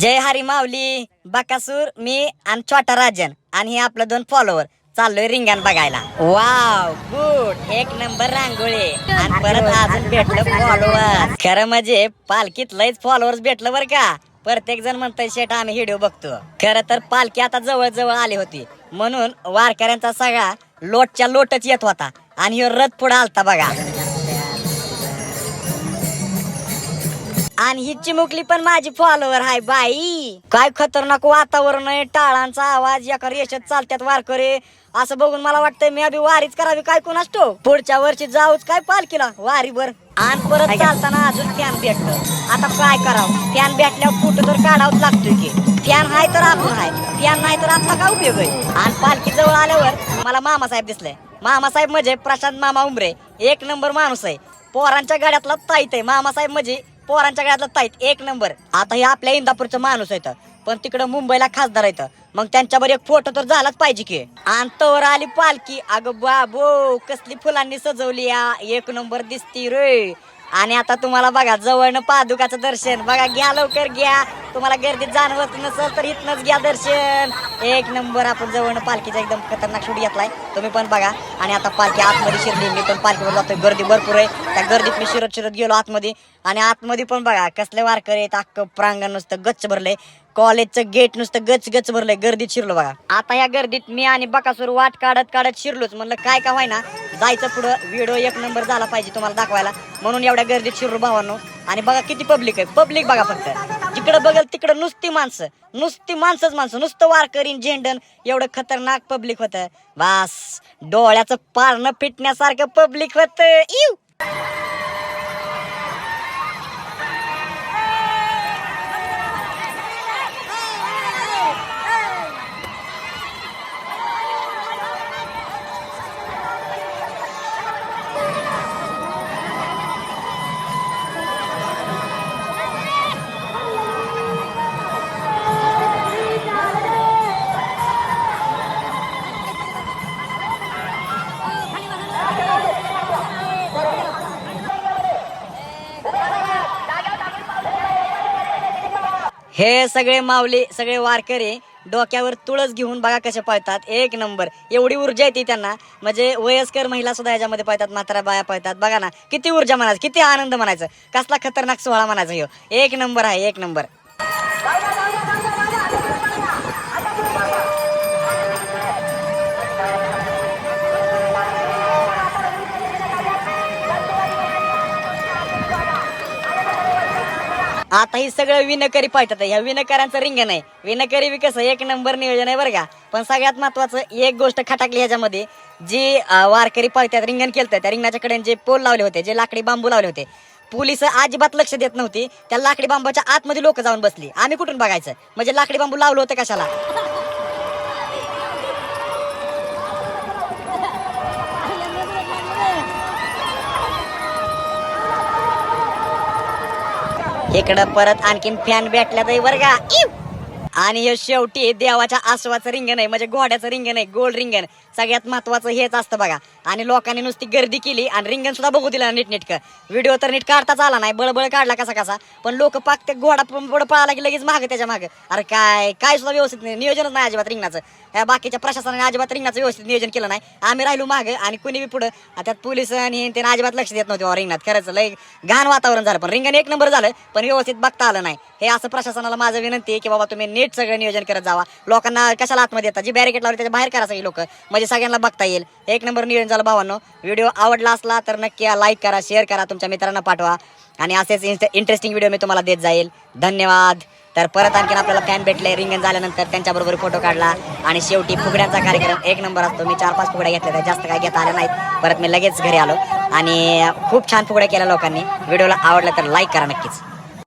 जय हरी माऊली. बकासूर मी आणि छोटा राजन आणि हे आपलं दोन फॉलोवर चाललोय रिंगण बघायला. वाव गुड एक नंबर रांगोळी. आणि परत अजून भेटलं फॉलोवर खरं म्हणजे पालखीत लयच फॉलोअर्स भेटलं बरं का. प्रत्येक जण म्हणतंय शेट आम्ही व्हिडिओ बघतो. खरं तर पालखी आता जवळ जवळ आली होती. म्हणून वारकऱ्यांचा सगळा लोटच्या लोटच येत होता. आणि रथ पुढे आलता बघा. आणि ही चिमुकली पण माझी फॉलोवर हाय बाई. काय खतरनाक वातावरण आहे टाळांचा आवाज एका रेषेत चालत्यात वारकरी. असं बघून मला वाटतंय मी अभि वारीच करावी काय कोण असतो पुढच्या वर्षी जाऊच काय पालखीला? वारीवर आणि परत चालताना अजून फॅन भेटलं आता काय करावं? फॅन भेटल्यावर कुठं तर काढावंच लागतोय की. फॅन हाय तर आपण हाय. फॅन नाही तर आपला काय उपयोग आहे? आणि पालखी जवळ आल्यावर मला मामासाहेब दिसले. मामासाहेब म्हणजे प्रशांत मामा उमरे. एक नंबर माणूस आहे. पोरांच्या गाड्यातला ताईत आहे. मामासाहेब म्हणजे पोरांच्या गळ्यातला ताईत एक नंबर. आता हे आपल्या इंदापूरचं माणूस आहेत. पण तिकडं मुंबईला खासदार आहेत. मग त्यांच्यावर एक फोटो तर झालाच पाहिजे की. आणि तवर आली पालखी. अगं बाबो कसली फुलांनी सजवली या. एक नंबर दिसती रे. आणि आता तुम्हाला बघा जवळनं पादुकाचं दर्शन. बघा घ्या लवकर घ्या. तुम्हाला गर्दीत जाणवत नसेल तर इथनच घ्या दर्शन. एक नंबर आपण जवळ पालखीचा एकदम खतरनाक शूट घेतलाय. तुम्ही पण बघा. आणि आता पालखी आतमध्ये शिरली मी पण पालखीवर जातोय. गर्दी भरपूर आहे. त्या गर्दीत मी शिरत शिरत गेलो आतमध्ये. आणि आतमध्ये पण बघा कसले वारकरी आहेत. अख्खं प्रांगण नुसतं गच्च भरलंय. कॉलेजचं गेट नुसतं गच गच भरलंय. गर्दीत शिरलो बघा. आता या गर्दीत मी आणि बकासूर वाट काढत काढत शिरलोच. म्हणलं काय का व्हायना? जायचं पुढं. व्हिडिओ एक नंबर झाला पाहिजे तुम्हाला दाखवायला. म्हणून एवढ्या गर्दीत शिरलो भावांनो. आणि बघा किती पब्लिक आहे. पब्लिक बघा फक्त. जिकडं बघल तिकडं नुसती माणसं. नुसती माणसंच माणसं. नुसतं वारकरीन झेंडन. एवढं खतरनाक पब्लिक होतं. बास. डोळ्याचं पारणं फिटण्यासारखं पब्लिक होतं. इव हे सगळे माऊली सगळे वारकरी डोक्यावर तुळस घेऊन बघा कसे पळतात. एक नंबर. एवढी ऊर्जा येते त्यांना. म्हणजे वयस्कर महिला सुद्धा याच्यामध्ये पळतात म्हातारा बाया पळतात. बघा ना किती ऊर्जा म्हणायचं किती आनंद म्हणायचं. कसला खतरनाक सोहळा म्हणायचा हो एक नंबर आहे एक नंबर. आता ही सगळं विनकरी पाहतात ह्या विनकरांचं रिंगण आहे विनकरी विकास कसं एक नंबर नियोजन आहे बरं का. पण सगळ्यात महत्वाचं एक गोष्ट खटाकली ह्याच्यामध्ये जी वारकरी पाहतात रिंगण केलं त्या रिंगणाच्या कडे जे पोल लावले होते जे लाकडी बांबू लावले होते पोलीस अजिबात लक्ष देत नव्हती. त्या लाकडी बांबूच्या आतमध्ये लोक जाऊन बसली. आम्ही कुठून बघायचं? म्हणजे लाकडी बांबू लावलं होतं कशाला? इकडं परत आणखीन फॅन भेटला तर बरं का. आणि हे शेवटी देवाच्या आसवाचं रिंगण आहे म्हणजे घोड्याचं रिंगण आहे गोल रिंगण. सगळ्यात महत्वाचं हेच असतं बघा. आणि लोकांनी नुसती गर्दी केली आणि रिंगण सुद्धा बघू दिला नीटनेटकं. व्हिडिओ तर नीट काढताच आला नाही बळबळ काढला कसा कसा. पण लोक पाक ते घोडा पुढे पळाला की लगेच मागं त्याच्या मागं. अरे काय काय सुद्धा व्यवस्थित नाही नियोजनच नाही अजिबात रिंगणाचं. ह्या बाकीच्या प्रशासनाने अजिबात रिंगणाचं व्यवस्थित नियोजन केलं नाही. आम्ही राहिलो मागं आणि कुणी बी पुढं त्यात पोलीस आणि ते अजिबात लक्ष देत नव्हते रिंगणात. खरंच लय घाण वातावरण झालं. पण रिंगण एक नंबर झालं पण व्यवस्थित बघता आलं नाही. हे असं प्रशासनाला माझं विनंती आहे की बाबा तुम्ही नीट सगळं नियोजन करत जावा. लोकांना कशाला आतमध्ये येतात? जी बॅरिकेड लावली त्याच्या बाहेर करा सगळी लोक. म्हणजे सगळ्यांना बघता येईल. एक नंबर नियोजन झालं भावांनो व्हिडिओ आवडला असला तर नक्की लाईक करा शेअर करा तुमच्या मित्रांना पाठवा. आणि असेच इंटरेस्टिंग व्हिडिओ मी तुम्हाला देत जाईल. धन्यवाद. तर परत आणखीन आपल्याला फॅन भेटले रिंगण झाल्यानंतर त्यांच्याबरोबर फोटो काढला. आणि शेवटी फुगड्यांचा कार्यक्रम एक नंबर असतो. मी चार पाच फुगड्या घेतल्या जास्त काय घेता आल्या नाहीत. परत मी लगेच घरी आलो. आणि खूप छान फुगड्या केल्या लोकांनी. व्हिडिओला आवडला तर लाईक करा नक्कीच.